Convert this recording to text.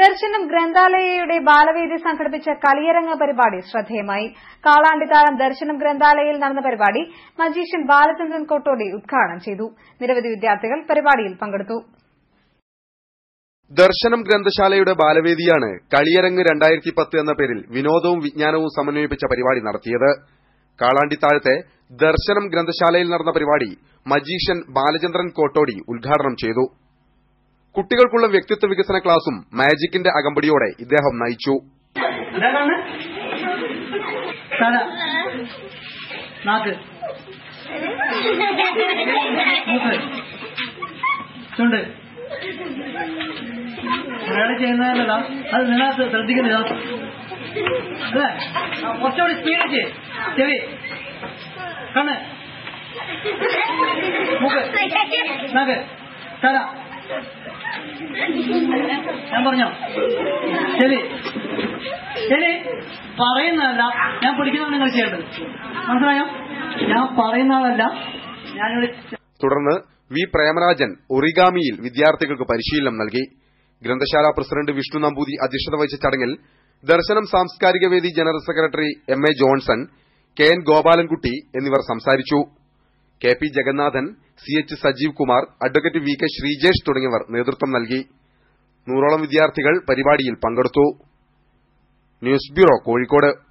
ദർശനം ഗ്രന്ഥാലയയുടെ ബാലവേദി സംഘടിപ്പിച്ച കളിയരങ്ങ് പരിപാടി ശ്രദ്ധേയമായി. കാളാണ്ടിത്താഴം ദർശനം ഗ്രന്ഥാലയയിൽ നടന്ന പരിപാടി മജീഷ്യൻ ബാലചന്ദ്രൻ കോട്ടോടി ഉദ്ഘാടനം ചെയ്തു. നിരവധി വിദ്യാർത്ഥികൾ പരിപാടിയിൽ പങ്കെടുത്തു. ദർശനം ഗ്രന്ഥശാലയുടെ ബാലവേദിയാണ് കളിയരങ്ങ് രണ്ടായിരത്തി പത്ത് എന്ന പേരിൽ വിനോദവും വിജ്ഞാനവും സമന്വയിപ്പിച്ച പരിപാടി നടത്തിയത്. കാളാണ്ടിത്താഴത്തെ ദർശനം ഗ്രന്ഥശാലയിൽ നടന്ന പരിപാടി മജീഷ്യൻ ബാലചന്ദ്രൻ കോട്ടോടി ഉദ്ഘാടനം ചെയ്തു. കുട്ടികൾക്കുള്ള വ്യക്തിത്വ വികസന ക്ലാസും മാജിക്കിന്റെ അകമ്പടിയോടെ ഇദ്ദേഹം നയിച്ചു. അത് നിനക്ക് ശ്രദ്ധിക്കുന്നില്ല സ്പീഡ് കണ്ണ്. മൂക്ക്. ഞാൻ പറഞ്ഞോ? ശരി. ശരി. പറയുന്നതല്ല. ഞാൻ പിടിക്കുന്നതാണ് നിങ്ങൾ ചെയ്യേണ്ടത്. മനസ്സിലായോ? ഞാൻ പറയുന്നതല്ല. ഞാനിവിടെ തുടർന്ന് വി പ്രേമരാജൻ ഒറിഗാമിയിൽ വിദ്യാർത്ഥികൾക്ക് പരിശീലനം നൽകി. ഗ്രന്ഥശാല പ്രസിഡന്റ് വിഷ്ണു നമ്പൂതി അധ്യക്ഷത വഹിച്ച ചടങ്ങിൽ ദർശനം സാംസ്കാരിക വേദി general secretary M A Johnson K N Gopalankutty എന്നിവർ സംസാരിച്ചു. K P Jagannathan C H Sajeev Kumar advocate V K Sreejesh തുടങ്ങിയവർ നേതൃത്വം നൽകി. നൂറോളം വിദ്യാർത്ഥികൾ പരിപാടിയിൽ പങ്കെടുത്തു. News bureau Kozhikode.